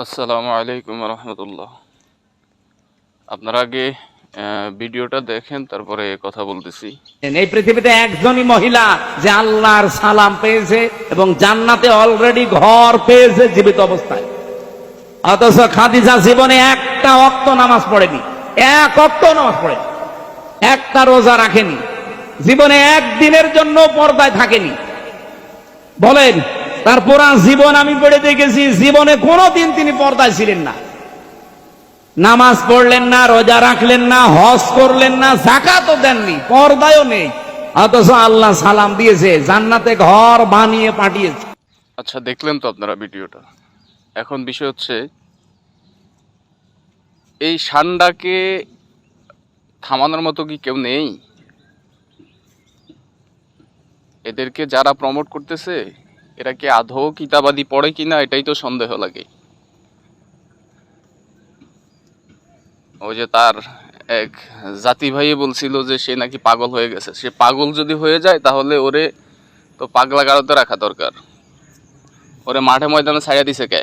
আসসালামু আলাইকুম রহমতুল্লাহ। আপনারা আগে ভিডিওটা দেখেন, তারপরে কথা বলতেছি। এই পৃথিবীতে একজনই মহিলা যে আল্লাহর সালাম পেয়েছে এবং জান্নাতে অলরেডি ঘর পেয়েছে জীবিত অবস্থায়। অথচ খাদিজা জীবনে একটা অক্ত নামাজ পড়েনি, এক অক্ত নামাজ পড়েনি, একটা রোজা রাখেনি, জীবনে একদিনের জন্য পর্দায় থাকেনি। বলেন তার পুরা জীবন আমি পড়ে দেখেছি, জীবনে কোনোদিন তিনি পর্দায় ছিলেন না। নামাজ পড়লেন না, রোজা রাখলেন না, হজ করলেন না, জাকাতও দেননি, পর্দায়ও নেই। অথচ আল্লাহ সালাম দিয়েছে, জান্নাতে ঘর বানিয়ে পাঠিয়েছে। আচ্ছা দেখলেন তো আপনারা ভিডিওটা? এখন বিষয় হচ্ছে, এই সান্ডাকে থামানোর মতো কি কেউ নেই? এদেরকে যারা প্রমোট করতেছে এরা কি আদৌ কিতাবাদি পড়ে কিনা এটাই তো সন্দেহ লাগে। ওই যে তার এক জাতি ভাই বলছিল যে সে নাকি পাগল হয়ে গেছে। সে পাগল যদি হয়ে যায়, তাহলে ওরে তো পাগলা গাড়োতে রাখা দরকার। ওরে মাঠে ময়দানে ছাড়িয়ে দিছে কে?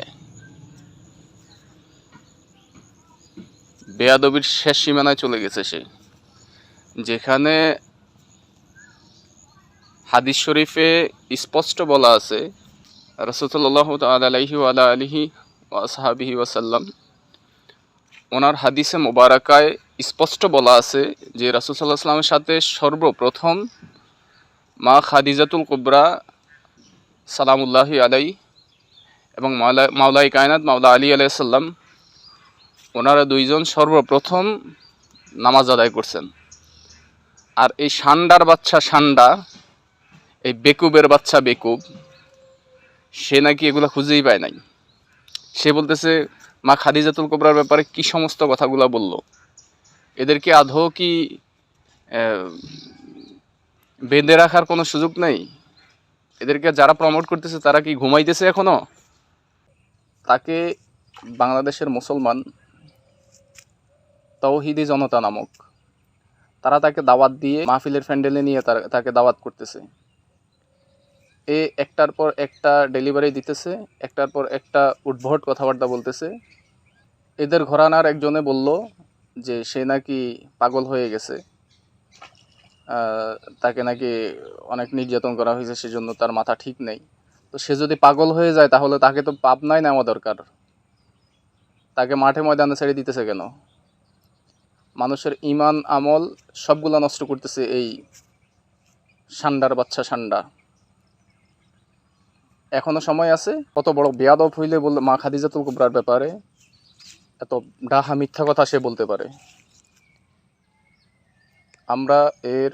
বেয়াদবির শেষ সীমানায় চলে গেছে সে। যেখানে হাদিস শরীফে স্পষ্ট বলা আছে রসুল্লাহ আলাইহি আলা আলিহি ওয়াসাহাবিহি ওয়াসাল্লাম ওনার হাদিসে মোবারকায় স্পষ্ট বলা আছে যে রাসুল সাল্লাহ সাথে সর্বপ্রথম মা খাদিজাতুল কুবরা সালামুল্লাহি আলাই এবং মাওলা মাওলাই কায়নাত মাওলা আলী আলাইসাল্লাম ওনারা দুইজন সর্বপ্রথম নামাজ আদায় করছেন। আর এই সান্ডার বাচ্চা সান্ডা এই বেকুবের বাচ্চা বেকুব, সে নাকি এগুলো খুঁজেই পায় নাই। সে বলতেছে, মা খাদিজাতুল কোবরার ব্যাপারে কি সমস্ত কথাগুলো বলল? এদেরকে আদৌ কি বেঁধে রাখার কোনো সুযোগ নেই? এদেরকে যারা প্রমোট করতেছে, তারা কি ঘুমাইতেছে এখনও? তাকে বাংলাদেশের মুসলমান তৌহিদি জনতা নামক, তারা তাকে দাওয়াত দিয়ে মাহফিলের ফ্যান্ডেলে নিয়ে তাকে দাওয়াত করতেছে। এ একটার পর একটা ডেলিভারি দিতেছে, একটার পর একটা উদ্ভট কথাবার্তা বলতেছে। এদের ঘরানার একজনে বলল যে সে নাকি পাগল হয়ে গেছে। তাকে নাকি অনেক নির্যাতন করা হয়েছে, সেজন্য তার মাথা ঠিক নেই। তো সে যদি পাগল হয়ে যায়, তাহলে তাকে তো পাবনায় নেওয়া দরকার। তাকে মাঠে ময়দানে ছেড়ে দিতেছে কেন? মানুষের ইমান আমল সবগুলা নষ্ট করতেছে এই সান্ডার বাচ্চা সান্ডা। এখনও সময় আছে। কত বড় বেয়াদব হইলে বললে, মা খাদিজাতুল কুবরার ব্যাপারে। এত ডাহা মিথ্যা কথা সে বলতে পারে। আমরা এর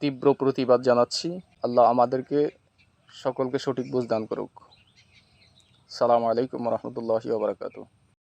তীব্র প্রতিবাদ জানাচ্ছি। আল্লাহ আমাদেরকে সকলকে সঠিক বুঝ দান করুক। সালাম আলাইকুম রহমতুল্লাহি বারাকাতু